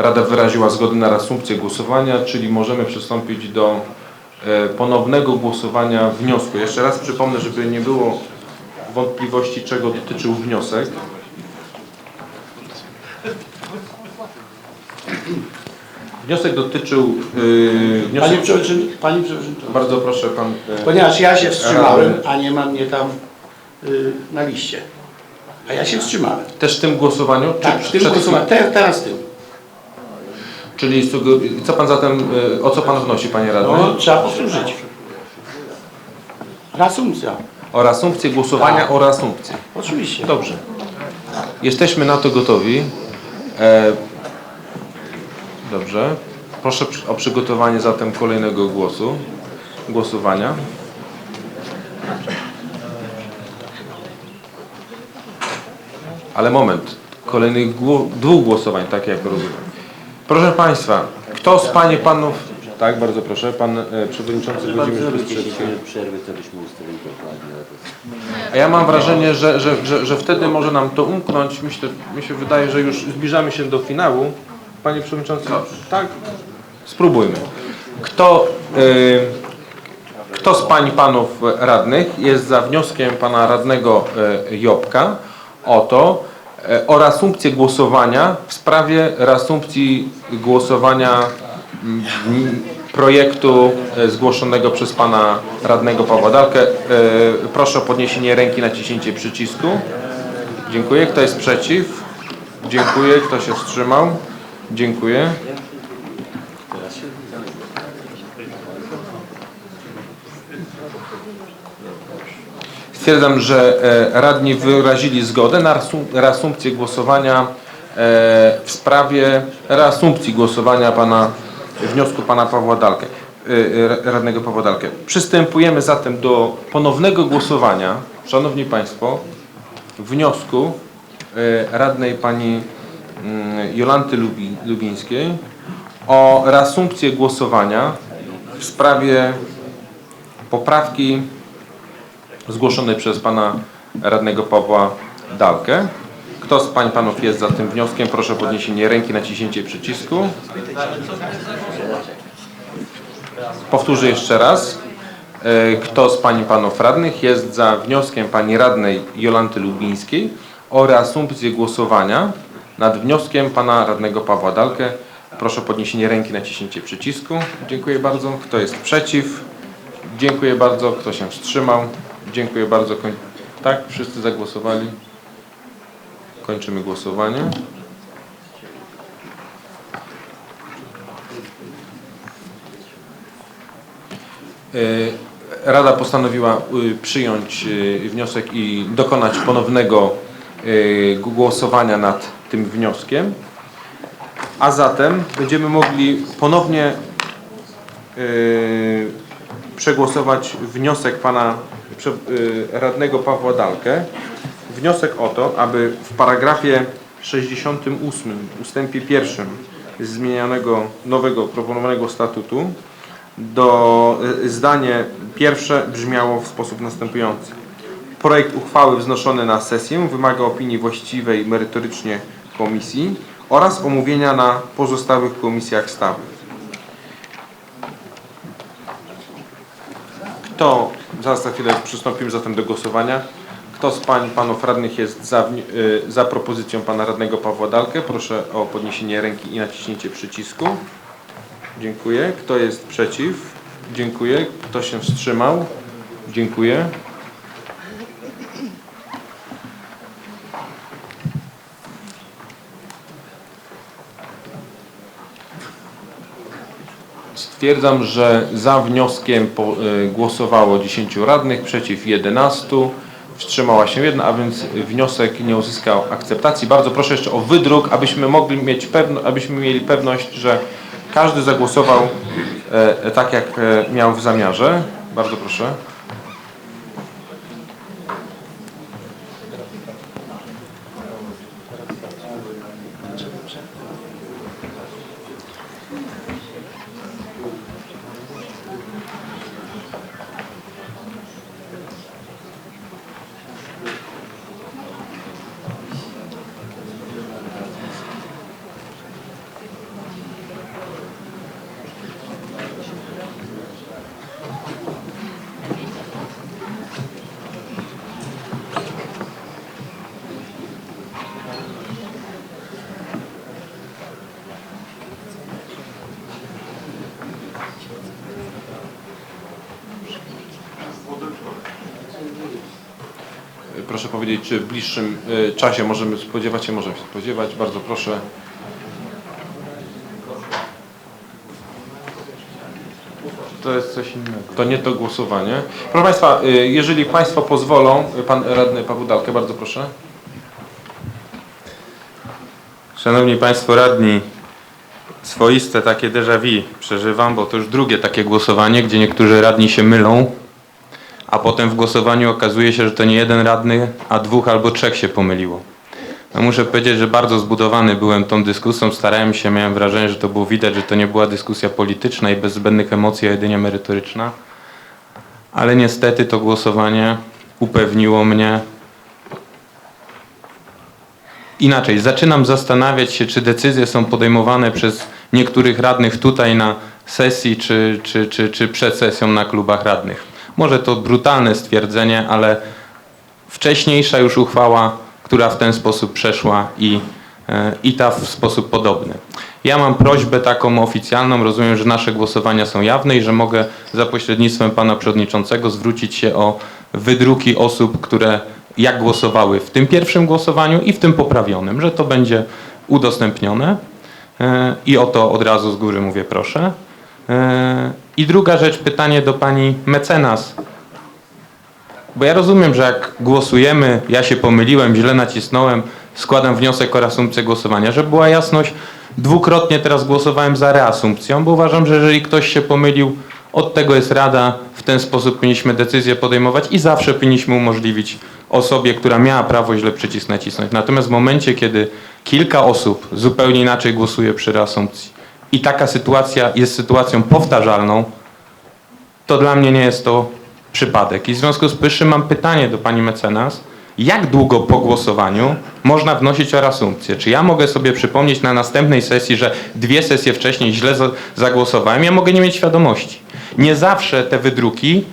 Rada wyraziła zgodę na reasumpcję głosowania, czyli możemy przystąpić do e, ponownego głosowania wniosku. Jeszcze raz przypomnę, żeby nie było wątpliwości, czego dotyczył wniosek. Wniosek dotyczył... Yy, Panie wniosek, Przewodniczący, Panie Przewodniczący, bardzo proszę Pan... e, ponieważ ja się wstrzymałem, a nie ma mnie tam y, na liście. A ja się wstrzymałem. Też w tym głosowaniu? Tak, w tym przed- głosowaniu, te, teraz tym. Czyli co Pan zatem, e, o co Pan wnosi Panie Radny? No, trzeba powtórzyć. Reasumpcja, O reasumpcję głosowania, Tak. o reasumpcję. oczywiście. Dobrze. Jesteśmy na to gotowi. E, dobrze. Proszę przy- o przygotowanie zatem kolejnego głosu, głosowania. Ale moment. Kolejnych gło- dwóch głosowań, tak jak rozumiem. Proszę Państwa, kto z Panie Panów... Tak, bardzo proszę. Pan e, Przewodniczący Włodzimierz przerwy, to byśmy ustalili dokładnie. ale to- A ja mam wrażenie, że, że, że, że wtedy może nam to umknąć. Myślę, mi się wydaje, że już zbliżamy się do finału. Panie Przewodniczący, tak? Spróbujmy. Kto, y, kto z Pań i Panów Radnych jest za wnioskiem Pana Radnego y, Jobka o to, o reasumpcję głosowania w sprawie reasumpcji głosowania mm, projektu y, zgłoszonego przez Pana Radnego Pawła Dalkę. Y, Proszę o podniesienie ręki, naciśnięcie przycisku. Dziękuję. Kto jest przeciw? Dziękuję. Kto się wstrzymał? Dziękuję. Stwierdzam, że e, radni wyrazili zgodę na reasum- reasumpcję głosowania e, w sprawie reasumpcji głosowania pana, wniosku pana Pawła Dalkę, e, ra- radnego Pawła Dalkę. Przystępujemy zatem do ponownego głosowania, szanowni państwo, wniosku radnej pani mm, Jolanty Lubi, Lubińskiej o reasumpcję głosowania w sprawie poprawki zgłoszonej przez pana radnego Pawła Dalkę. Kto z pań panów jest za tym wnioskiem? Proszę o podniesienie ręki, naciśnięcie przycisku. Powtórzę jeszcze raz. E, Kto z pań panów radnych jest za wnioskiem pani radnej Jolanty Lubińskiej o reasumpcję głosowania nad wnioskiem pana radnego Pawła Dalkę? Proszę o podniesienie ręki, naciśnięcie przycisku. Dziękuję bardzo. Kto jest przeciw? Dziękuję bardzo. Kto się wstrzymał? Dziękuję bardzo. Tak, wszyscy zagłosowali. Kończymy głosowanie. Y, Rada postanowiła y, przyjąć y, wniosek i dokonać ponownego y, głosowania nad tym wnioskiem. A zatem będziemy mogli ponownie przegłosować wniosek pana radnego Pawła Dalkę. Wniosek o to, aby w paragrafie 68 ustępie pierwszym zmienianego nowego proponowanego statutu do y, zdanie pierwsze brzmiało w sposób następujący. Projekt uchwały wznoszony na sesję wymaga opinii właściwej merytorycznie komisji oraz omówienia na pozostałych komisjach stałych. Kto, zaraz za chwilę przystąpimy zatem do głosowania. Kto z pań panów radnych jest za, y, za propozycją pana radnego Pawła Dalkę? Proszę o podniesienie ręki i naciśnięcie przycisku. Dziękuję. Kto jest przeciw? Dziękuję. Kto się wstrzymał? Dziękuję. Stwierdzam, że za wnioskiem y, głosowało 10 radnych, przeciw 11, wstrzymała się jedna, a więc wniosek nie uzyskał akceptacji. Bardzo proszę jeszcze o wydruk, abyśmy mogli mieć pewno, abyśmy mieli pewność, że każdy zagłosował e, tak, jak e, miał w zamiarze. Bardzo proszę. Proszę powiedzieć, czy w bliższym y, czasie możemy spodziewać się, możemy się spodziewać. Bardzo proszę. To jest coś innego. To nie to głosowanie. Proszę Państwa, y, jeżeli Państwo pozwolą, y, Pan Radny Paweł Dalkę, bardzo proszę. Szanowni Państwo Radni, swoiste takie déjà vu przeżywam, bo to już drugie takie głosowanie, gdzie niektórzy radni się mylą, a potem w głosowaniu okazuje się, że to nie jeden radny, a dwóch albo trzech się pomyliło. No muszę powiedzieć, że bardzo zbudowany byłem tą dyskusją, starałem się, miałem wrażenie, że to było widać, że to nie była dyskusja polityczna i bez zbędnych emocji, a jedynie merytoryczna. Ale niestety to głosowanie upewniło mnie, Inaczej, zaczynam zastanawiać się, czy decyzje są podejmowane przez niektórych radnych tutaj na sesji, czy, czy, czy, czy przed sesją na klubach radnych. Może to brutalne stwierdzenie, ale wcześniejsza już uchwała, która w ten sposób przeszła i, e, i ta w sposób podobny. Ja mam prośbę taką oficjalną, rozumiem, że nasze głosowania są jawne i że mogę za pośrednictwem pana przewodniczącego zwrócić się o wydruki osób, które jak głosowały w tym pierwszym głosowaniu i w tym poprawionym, że to będzie udostępnione. E, I o to od razu z góry mówię proszę. I druga rzecz, pytanie do pani mecenas. Bo ja rozumiem, że jak głosujemy, ja się pomyliłem, źle nacisnąłem, składam wniosek o reasumpcję głosowania. Żeby była jasność, dwukrotnie teraz głosowałem za reasumpcją, bo uważam, że jeżeli ktoś się pomylił, od tego jest Rada, w ten sposób powinniśmy decyzję podejmować i zawsze powinniśmy umożliwić osobie, która miała prawo źle przycisk nacisnąć. Natomiast w momencie, kiedy kilka osób zupełnie inaczej głosuje przy reasumpcji i taka sytuacja jest sytuacją powtarzalną, to dla mnie nie jest to przypadek. I w związku z powyższym mam pytanie do pani mecenas. Jak długo po głosowaniu można wnosić o reasumpcję? Czy ja mogę sobie przypomnieć na następnej sesji, że dwie sesje wcześniej źle za- zagłosowałem? Ja mogę nie mieć świadomości. Nie zawsze te wydruki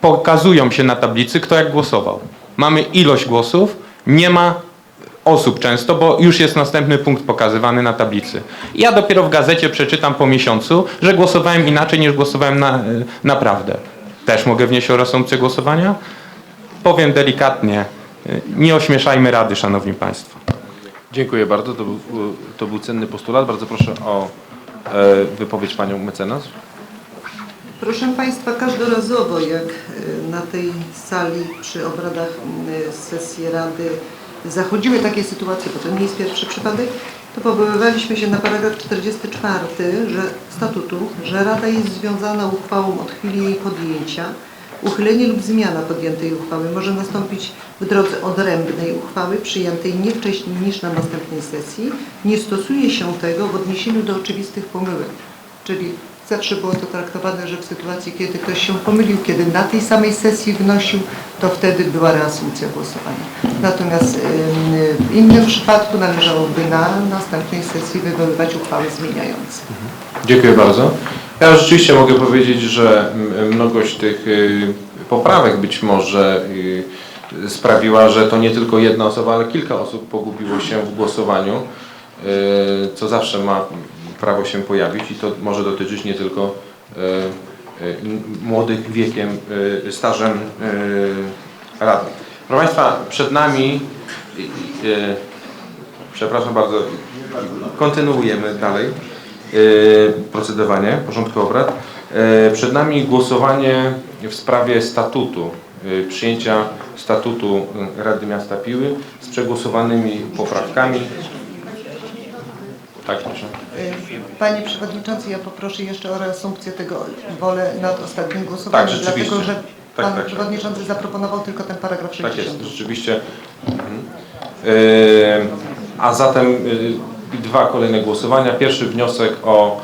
pokazują się na tablicy, kto jak głosował. Mamy ilość głosów, nie ma osób często, bo już jest następny punkt pokazywany na tablicy. Ja dopiero w gazecie przeczytam po miesiącu, że głosowałem inaczej niż głosowałem na, y, naprawdę. Też mogę wnieść o reasumpcję głosowania? Powiem delikatnie, y, nie ośmieszajmy Rady, Szanowni Państwo. Dziękuję bardzo. To był, to był cenny postulat. Bardzo proszę o e, wypowiedź Panią mecenas. Proszę Państwa, każdorazowo jak y, na tej sali przy obradach sesji Rady zachodziły takie sytuacje, bo to nie jest pierwszy przypadek, to powoływaliśmy się na paragraf 44 że, statutu, że Rada jest związana uchwałą od chwili jej podjęcia. Uchylenie lub zmiana podjętej uchwały może nastąpić w drodze odrębnej uchwały przyjętej nie wcześniej niż na następnej sesji. Nie stosuje się tego w odniesieniu do oczywistych pomyłek. Czyli zawsze było to traktowane, że w sytuacji, kiedy ktoś się pomylił, kiedy na tej samej sesji wnosił, to wtedy była reasumpcja głosowania. Natomiast w innym przypadku należałoby na następnej sesji wywoływać uchwały zmieniające. Dziękuję bardzo. Ja rzeczywiście mogę powiedzieć, że mnogość tych y, poprawek być może y, sprawiła, że to nie tylko jedna osoba, ale kilka osób pogubiło się w głosowaniu, y, co zawsze ma prawo się pojawić i to może dotyczyć nie tylko y, m- młodych wiekiem, y, stażem radnych. Proszę Państwa, przed nami, przepraszam bardzo, kontynuujemy dalej procedowanie, porządku obrad. Przed nami głosowanie w sprawie statutu, przyjęcia statutu Rady Miasta Piły z przegłosowanymi poprawkami. Tak, proszę. Y, Panie Przewodniczący, ja poproszę jeszcze o reasumpcję tego wolę nad ostatnim głosowaniem, Tak, rzeczywiście. dlatego że Tak, Pan tak, tak. Przewodniczący zaproponował tylko ten paragraf Tak 60. jest, rzeczywiście. Mhm. Y, A zatem y, dwa kolejne głosowania. Pierwszy wniosek o,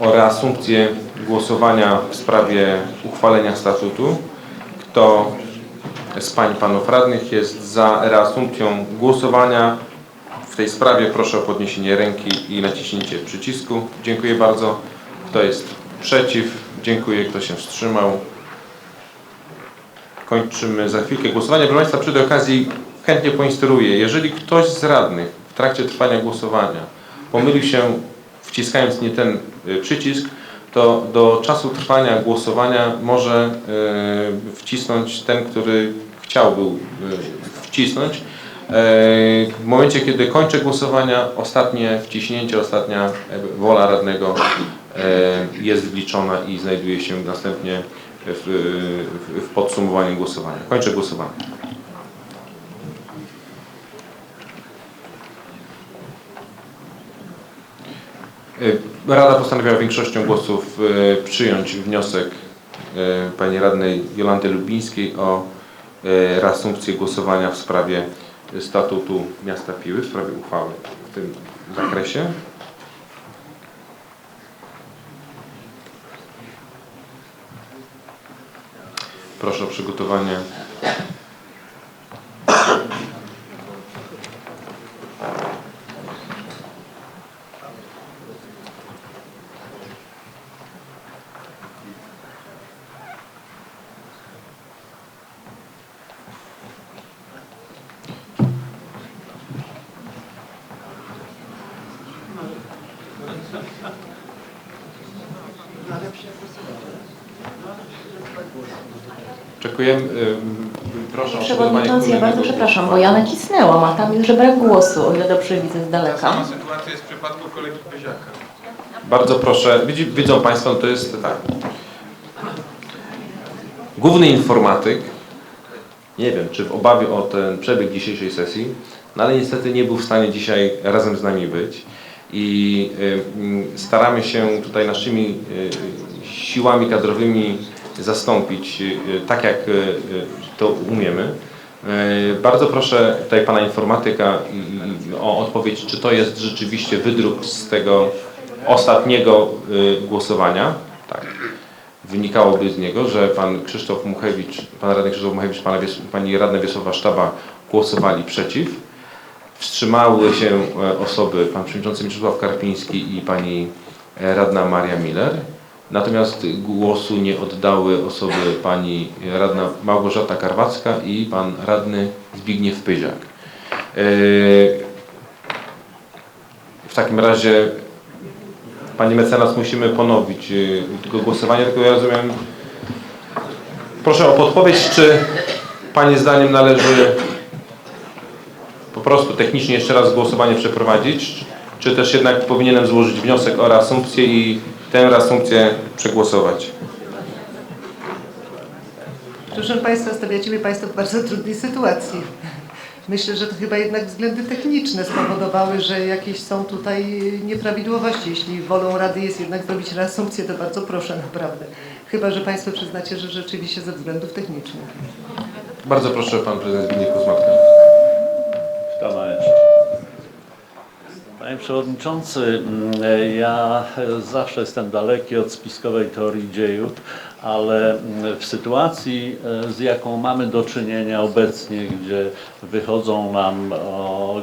y, o reasumpcję głosowania w sprawie uchwalenia statutu. Kto z Pań i Panów Radnych jest za reasumpcją głosowania w tej sprawie? Proszę o podniesienie ręki i naciśnięcie przycisku. Dziękuję bardzo. Kto jest przeciw? Dziękuję. Kto się wstrzymał? kończymy za chwilkę głosowanie. Proszę Państwa, przy tej okazji chętnie poinstruuję, jeżeli ktoś z radnych w trakcie trwania głosowania pomylił się wciskając nie ten y, przycisk, to do czasu trwania głosowania może y, wcisnąć ten, który chciał był e, wcisnąć. E, W momencie, kiedy kończę głosowania, ostatnie wciśnięcie, ostatnia wola radnego e, jest wliczona i znajduje się następnie w, w, podsumowaniu głosowania. Kończę głosowanie. E, Rada postanowiła większością głosów przyjąć wniosek pani radnej Jolanty Lubińskiej o reasumpcję głosowania w sprawie statutu miasta Piły, w sprawie uchwały w tym zakresie. Proszę o przygotowanie Ym, proszę o Przewodniczący, ja bardzo przepraszam, bo ja nacisnęłam, a tam już brak głosu, o ile dobrze widzę z daleka. sytuacja jest w przypadku kolegi Pyziaka. Bardzo proszę, widzi, widzą Państwo, to jest tak. Główny informatyk, nie wiem, czy w obawie o ten przebieg dzisiejszej sesji, no ale niestety nie był w stanie dzisiaj razem z nami być i y, mm, staramy się tutaj naszymi y, siłami kadrowymi zastąpić y, tak, jak y, y, to umiemy. Bardzo proszę tutaj Pana informatyka o odpowiedź, czy to jest rzeczywiście wydruk z tego ostatniego głosowania. Tak. Wynikałoby z niego, że Pan Krzysztof Muchewicz, Pan Radny Krzysztof Muchewicz, Pana Pani Radna Wiesława Sztaba głosowali przeciw. Wstrzymały się e, osoby Pan Przewodniczący Mieczysław Karpiński i Pani e, Radna Maria Miller. Natomiast głosu nie oddały osoby Pani Radna Małgorzata Karwacka i Pan Radny Zbigniew Pyziak. E, W takim razie Pani mecenas musimy ponowić y, tego głosowania, tylko ja rozumiem. Proszę o podpowiedź, czy Pani zdaniem należy po prostu technicznie jeszcze raz głosowanie przeprowadzić, czy też jednak powinienem złożyć wniosek o reasumpcję i tę reasumpcję przegłosować. Proszę Państwa, stawiacie mnie Państwo w bardzo trudnej sytuacji. Myślę, że to chyba jednak względy techniczne spowodowały, że jakieś są tutaj nieprawidłowości. Jeśli wolą Rady jest jednak zrobić reasumpcję, to bardzo proszę naprawdę. Chyba, że Państwo przyznacie, że rzeczywiście ze względów technicznych. Bardzo proszę Pan Prezydent Zbigniew Kuzmatka. Przewodniczący, mm, ja zawsze jestem daleki od spiskowej teorii dziejów, ale mm, w sytuacji, e, z jaką mamy do czynienia obecnie, gdzie wychodzą nam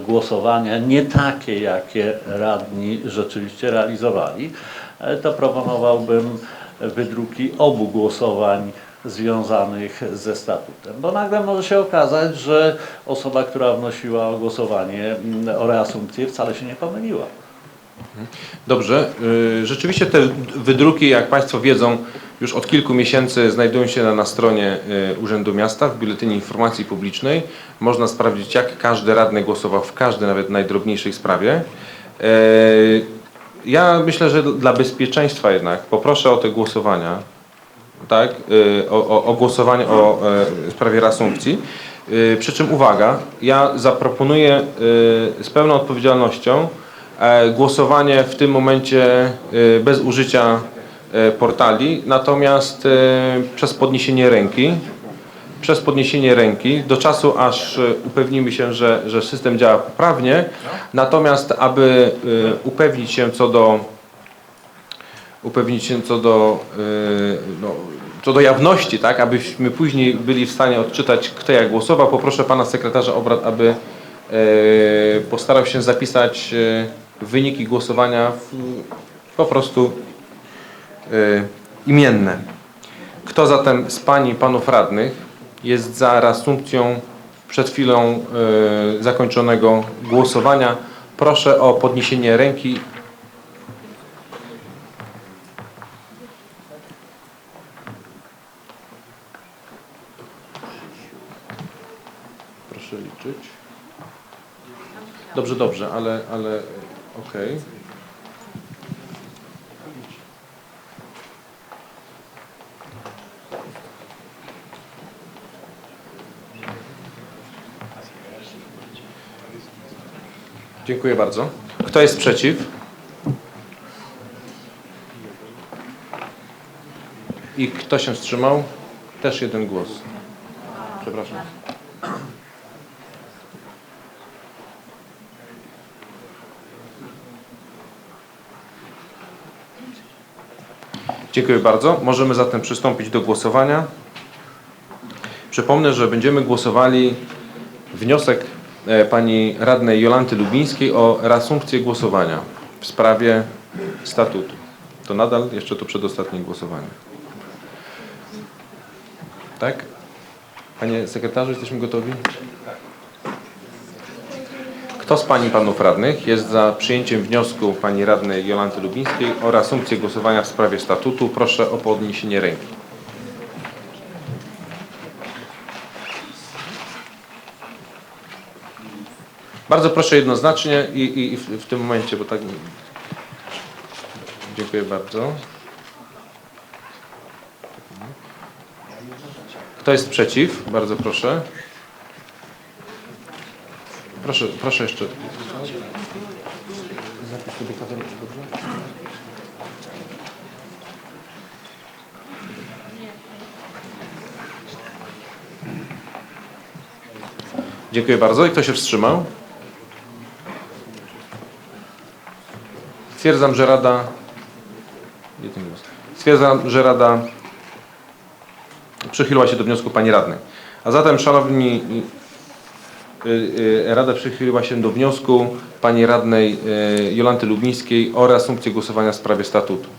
głosowania nie takie, jakie radni rzeczywiście realizowali, e, to proponowałbym wydruki obu głosowań związanych ze statutem. Bo nagle może się okazać, że osoba, która wnosiła o głosowanie mm, o reasumpcję wcale się nie pomyliła. Dobrze. y, Rzeczywiście te wydruki, jak Państwo wiedzą, już od kilku miesięcy znajdują się na, na stronie y, Urzędu Miasta w Biuletynie Informacji Publicznej. Można sprawdzić, jak każdy radny głosował w każdej, nawet najdrobniejszej sprawie. Y, Ja myślę, że dla bezpieczeństwa jednak poproszę o te głosowania, tak, y, o, o, o głosowanie o e, sprawie reasumpcji. Y, Przy czym uwaga, ja zaproponuję y, z pełną odpowiedzialnością e, głosowanie w tym momencie bez użycia e, portali, natomiast przez podniesienie ręki. Przez podniesienie ręki do czasu, aż upewnimy się, że, że system działa poprawnie. Natomiast, aby upewnić się co do upewnić się co do, y, no, co do jawności, tak, abyśmy później byli w stanie odczytać, kto jak głosował. Poproszę pana sekretarza obrad, aby y, postarał się zapisać y, wyniki głosowania po prostu imienne. Kto zatem z pań i panów radnych jest za reasumpcją przed chwilą zakończonego głosowania? Proszę o podniesienie ręki Dobrze, dobrze, ale, ale okej. Dziękuję bardzo. Kto jest przeciw? I kto się wstrzymał? Też jeden głos. Przepraszam. Dziękuję bardzo. Możemy zatem przystąpić do głosowania. Przypomnę, że będziemy głosowali wniosek e, pani radnej Jolanty Lubińskiej o reasumpcję głosowania w sprawie statutu. To nadal jeszcze to przedostatnie głosowanie. Tak? Panie sekretarzu, jesteśmy gotowi? Kto z Pań i Panów Radnych jest za przyjęciem wniosku Pani Radnej Jolanty Lubińskiej o reasumpcję głosowania w sprawie statutu? Proszę o podniesienie ręki. Bardzo proszę jednoznacznie i, i, i w, w tym momencie, bo tak... Dziękuję bardzo. Kto jest przeciw? Bardzo proszę. Proszę, proszę jeszcze. Dziękuję bardzo. I kto się wstrzymał? Stwierdzam, że Rada. Stwierdzam, że Rada przychyliła się do wniosku Pani Radnej. A zatem, Szanowni Rada przychyliła się do wniosku pani radnej y, Jolanty Lubińskiej o reasumpcję głosowania w sprawie statutu.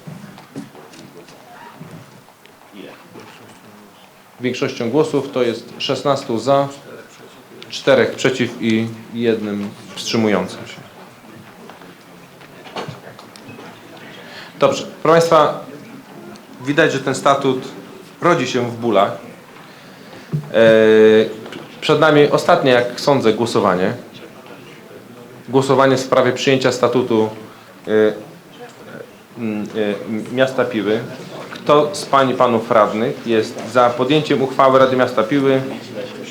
Większością głosów to jest 16 za, 4 przeciw i jednym wstrzymującym się. Dobrze, proszę Państwa, widać, że ten statut rodzi się w bólach. E, Przed nami ostatnie, jak sądzę, głosowanie. Głosowanie w sprawie przyjęcia statutu e, m, e, miasta Piły. Kto z Pań i Panów Radnych jest za podjęciem uchwały Rady Miasta Piły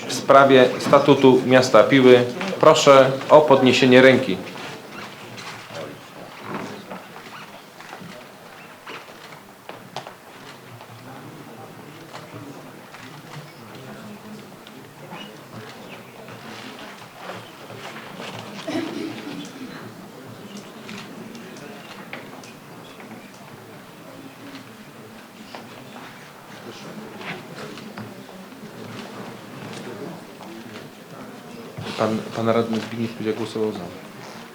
w sprawie statutu miasta Piły? Proszę o podniesienie ręki. Pan, pan Pudziak głosował za.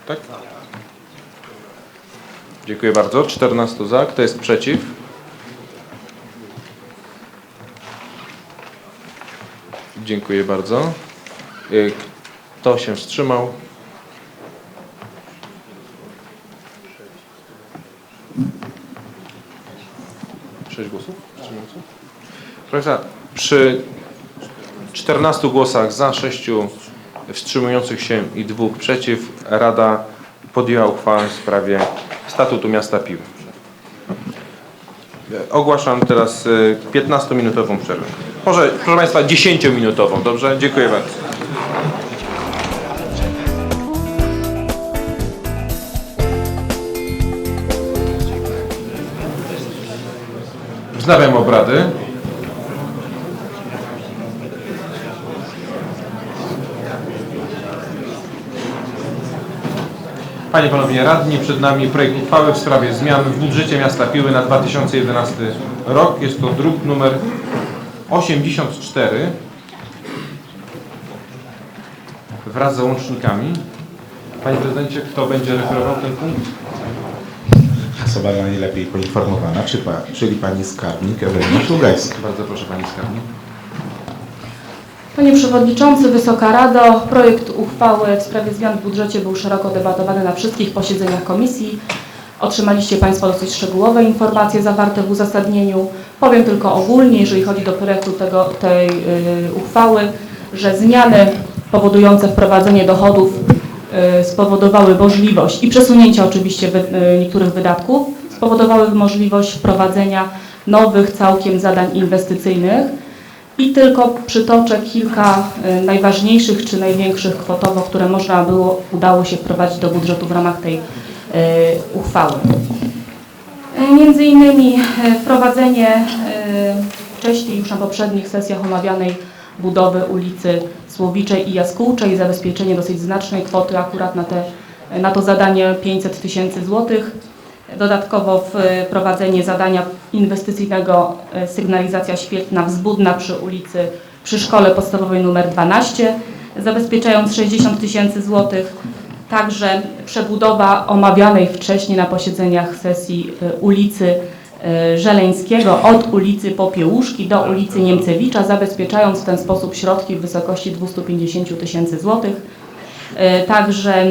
Tak? Dziękuję bardzo. 14 za. Kto jest przeciw? Dziękuję bardzo. Y, Kto się wstrzymał? Sześć głosów? Wstrzymujących? Proszę przy 14 głosach za, 6 wstrzymujących się i dwóch przeciw, Rada podjęła uchwałę w sprawie statutu miasta Piły. Ogłaszam teraz y, 15-minutową przerwę. Może, proszę Państwa, 10-minutową, dobrze? Dziękuję bardzo. Wznawiam obrady. Panie i Panowie Radni, przed nami projekt uchwały w sprawie zmian w budżecie miasta Piły na 2011 rok. Jest to druk numer 84 wraz z załącznikami. Panie Prezydencie, kto będzie referował ten punkt? Osoba najlepiej poinformowana, czyli pani skarbnik Ewelina Szlugajska. Bardzo proszę Pani Skarbnik. Panie Przewodniczący, Wysoka Rado, projekt uchwały w sprawie zmian w budżecie był szeroko debatowany na wszystkich posiedzeniach komisji. Otrzymaliście Państwo dosyć szczegółowe informacje zawarte w uzasadnieniu. Powiem tylko ogólnie, jeżeli chodzi do projektu tego, tej y, uchwały, że zmiany powodujące wprowadzenie dochodów e, spowodowały możliwość i przesunięcia oczywiście wy, e, niektórych wydatków, spowodowały możliwość wprowadzenia nowych całkiem zadań inwestycyjnych i tylko przytoczę kilka e, najważniejszych czy największych kwotowo, które można było, udało się wprowadzić do budżetu w ramach tej e, uchwały. E, Między innymi wprowadzenie wcześniej już na poprzednich sesjach omawianej budowy ulicy Słowiczej i Jaskółczej, zabezpieczenie dosyć znacznej kwoty akurat na, te, na to zadanie 500 tysięcy złotych. Dodatkowo wprowadzenie zadania inwestycyjnego e, sygnalizacja świetna wzbudna przy ulicy, przy szkole podstawowej nr 12, zabezpieczając 60 tysięcy złotych. Także przebudowa omawianej wcześniej na posiedzeniach sesji e, ulicy e, Żeleńskiego od ulicy Popiełuszki do ulicy Niemcewicza, zabezpieczając w ten sposób środki w wysokości 250 tysięcy złotych. E, Także